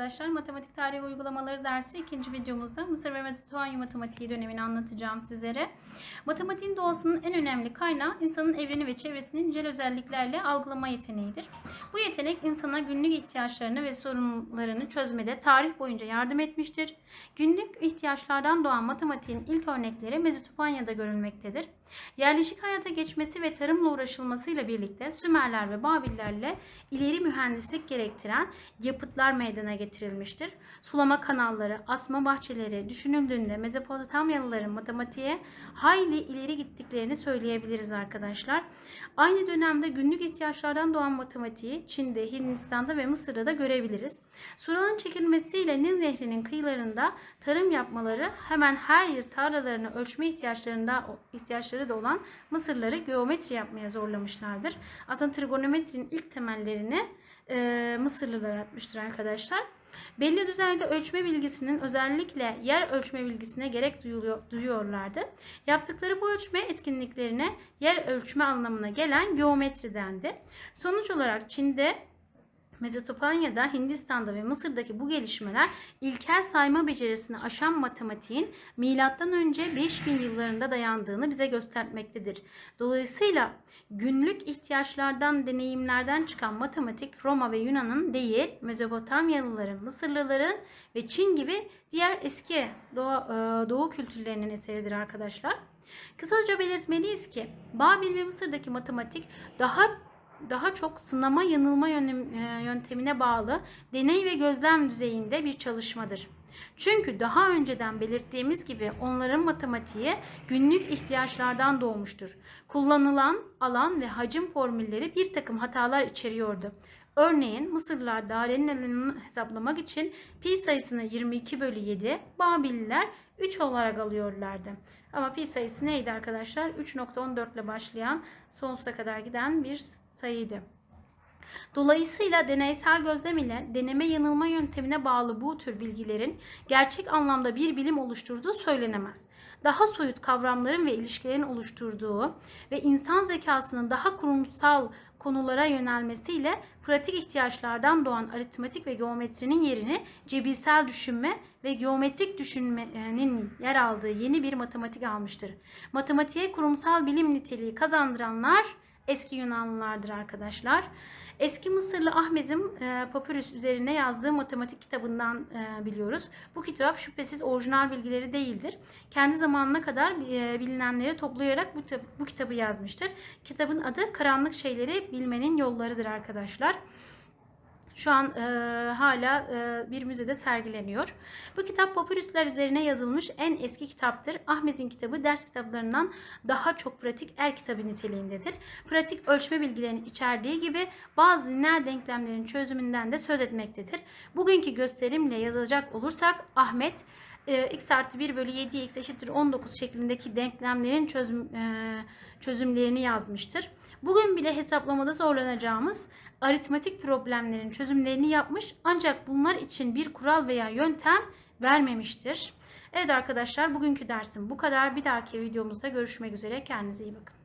arkadaşlar. Matematik tarihi uygulamaları dersi ikinci videomuzda Mısır ve Mezopotamya matematiği dönemini anlatacağım sizlere. Matematiğin doğasının en önemli kaynağı insanın evreni ve çevresinin nicel özelliklerle algılama yeteneğidir. Bu yetenek insana günlük ihtiyaçlarını ve sorunlarını çözmede tarih boyunca yardım etmiştir. Günlük ihtiyaçlardan doğan matematiğin ilk örnekleri Mezopotamya'da görülmektedir. Yerleşik hayata geçmesi ve tarımla uğraşılmasıyla birlikte Sümerler ve Babillerle ileri mühendislik gerektiren yapıtlar meydana getirilmiştir. Sulama kanalları, asma bahçeleri düşünüldüğünde Mezopotamyalıların matematiğe hayli ileri gittiklerini söyleyebiliriz arkadaşlar. Aynı dönemde günlük ihtiyaçlardan doğan matematiği Çin'de, Hindistan'da ve Mısır'da da görebiliriz. Suralın çekilmesiyle Nil Nehri'nin kıyılarında tarım yapmaları hemen her yıl tarlalarını ölçme ihtiyaçlarında ihtiyaçları da olan Mısırları geometri yapmaya zorlamışlardır. Aslında trigonometrinin ilk temellerini e, Mısırlılar atmıştır arkadaşlar. Belli düzeyde ölçme bilgisinin özellikle yer ölçme bilgisine gerek duyuyorlardı. Yaptıkları bu ölçme etkinliklerine yer ölçme anlamına gelen geometri dendi. Sonuç olarak Çin'de Mezopotamya'da, Hindistan'da ve Mısır'daki bu gelişmeler ilkel sayma becerisini aşan matematiğin önce 5000 yıllarında dayandığını bize göstermektedir. Dolayısıyla günlük ihtiyaçlardan, deneyimlerden çıkan matematik Roma ve Yunan'ın değil, Mezopotamyalıların, Mısırlıların ve Çin gibi diğer eski doğu, doğu kültürlerinin eseridir arkadaşlar. Kısaca belirtmeliyiz ki Babil ve Mısır'daki matematik daha daha çok sınama yanılma yöntemine bağlı deney ve gözlem düzeyinde bir çalışmadır. Çünkü daha önceden belirttiğimiz gibi onların matematiği günlük ihtiyaçlardan doğmuştur. Kullanılan alan ve hacim formülleri bir takım hatalar içeriyordu. Örneğin Mısırlılar dairenin alanını hesaplamak için pi sayısını 22 bölü 7, Babililer 3 olarak alıyorlardı. Ama pi sayısı neydi arkadaşlar? 3.14 ile başlayan sonsuza kadar giden bir sayıydı. Dolayısıyla deneysel gözlem ile deneme yanılma yöntemine bağlı bu tür bilgilerin gerçek anlamda bir bilim oluşturduğu söylenemez. Daha soyut kavramların ve ilişkilerin oluşturduğu ve insan zekasının daha kurumsal konulara yönelmesiyle pratik ihtiyaçlardan doğan aritmetik ve geometrinin yerini cebirsel düşünme ve geometrik düşünmenin yer aldığı yeni bir matematik almıştır. Matematiğe kurumsal bilim niteliği kazandıranlar eski Yunanlılardır arkadaşlar. Eski Mısırlı Ahmez'in e, papyrus üzerine yazdığı matematik kitabından e, biliyoruz. Bu kitap şüphesiz orijinal bilgileri değildir. Kendi zamanına kadar e, bilinenleri toplayarak bu, bu kitabı yazmıştır. Kitabın adı Karanlık Şeyleri Bilmenin Yollarıdır arkadaşlar. Şu an e, hala e, bir müzede sergileniyor. Bu kitap papyruslar üzerine yazılmış en eski kitaptır. Ahmet'in kitabı ders kitaplarından daha çok pratik el kitabı niteliğindedir. Pratik ölçme bilgilerini içerdiği gibi bazı lineer denklemlerin çözümünden de söz etmektedir. Bugünkü gösterimle yazacak olursak Ahmet e, x artı 1 bölü 7 x eşittir 19 şeklindeki denklemlerin çözüm, e, çözümlerini yazmıştır. Bugün bile hesaplamada zorlanacağımız aritmatik problemlerin çözümlerini yapmış ancak bunlar için bir kural veya yöntem vermemiştir. Evet arkadaşlar bugünkü dersim bu kadar. Bir dahaki videomuzda görüşmek üzere. Kendinize iyi bakın.